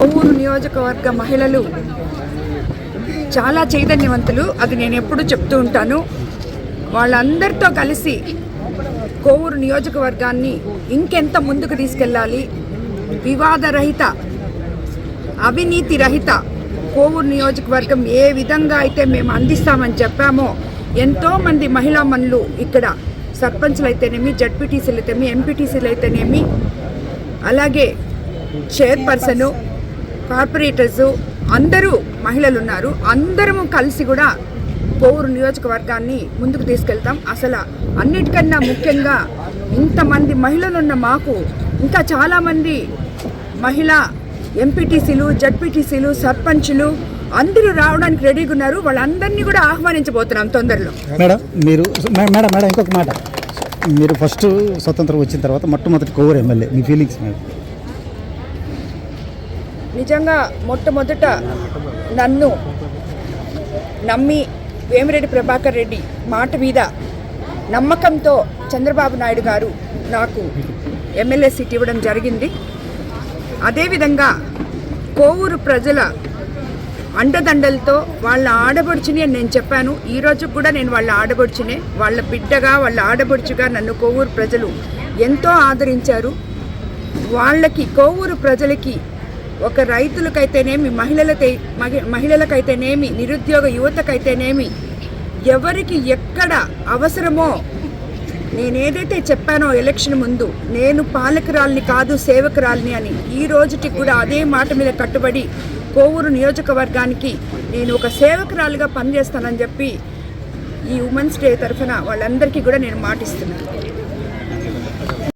కొవ్వూరు నియోజకవర్గ మహిళలు చాలా చైతన్యవంతులు. అది నేను ఎప్పుడూ చెప్తూ ఉంటాను. వాళ్ళందరితో కలిసి కోవూరు నియోజకవర్గాన్ని ఇంకెంత ముందుకు తీసుకెళ్ళాలి? వివాదరహిత అవినీతి రహిత కోవూరు నియోజకవర్గం ఏ విధంగా అయితే మేము అందిస్తామని చెప్పామో ఎంతోమంది మహిళా మనులు ఇక్కడ సర్పంచ్లు అయితేనేమి జడ్పీటీసీలు అయితేనేమి ఎంపీటీసీలు అయితేనేమి అలాగే చైర్పర్సను కార్పొరేటర్స్ అందరూ మహిళలు ఉన్నారు అందరము కలిసి కూడా కోవూరు నియోజకవర్గాన్ని ముందుకు తీసుకెళ్తాం. అసలు అన్నిటికన్నా ముఖ్యంగా ఇంతమంది మహిళలు ఉన్న మాకు ఇంకా చాలామంది మహిళా ఎంపీటీసీలు జడ్పీటీసీలు సర్పంచ్లు అందరూ రావడానికి రెడీగా ఉన్నారు. వాళ్ళందరినీ కూడా ఆహ్వానించబోతున్నాం తొందరలో. మేడం మీరు మేడం మేడం ఇంకొక మాట. మీరు ఫస్ట్ స్వతంత్రం వచ్చిన తర్వాత మొట్టమొదటి కోవూరు ఎమ్మెల్యే మీ ఫీలింగ్స్ మేడం నిజంగా మొట్టమొదట నన్ను నమ్మి వేమిరెడ్డి ప్రభాకర్ రెడ్డి మాట మీద నమ్మకంతో చంద్రబాబు నాయుడు గారు నాకు ఎమ్మెల్యే సీట్ ఇవ్వడం జరిగింది. అదేవిధంగా కోవూరు ప్రజల అండదండలతో వాళ్ళ ఆడబడుచుని అని నేను చెప్పాను. ఈ రోజు కూడా నేను వాళ్ళ ఆడబడుచునే వాళ్ళ బిడ్డగా వాళ్ళ ఆడబడుచుగా నన్ను కోవూరు ప్రజలు ఎంతో ఆదరించారు. వాళ్ళకి కోవూరు ప్రజలకి ఒక రైతులకైతేనేమి మహిళలకై మహి- మహిళలకైతేనేమి నిరుద్యోగ యువతకైతేనేమి ఎవరికి ఎక్కడ అవసరమో నేనేదైతే చెప్పానో ఎలక్షన్ ముందు నేను పాలకురాల్ని కాదు సేవకురాల్ని అని ఈ రోజుకి కూడా అదే మాట మీద కట్టుబడి కోవూరు నియోజకవర్గానికి నేను ఒక సేవకురాలుగా పనిచేస్తానని చెప్పి ఈ ఉమెన్స్ డే తరఫున వాళ్ళందరికీ కూడా నేను మాటిస్తున్నాను.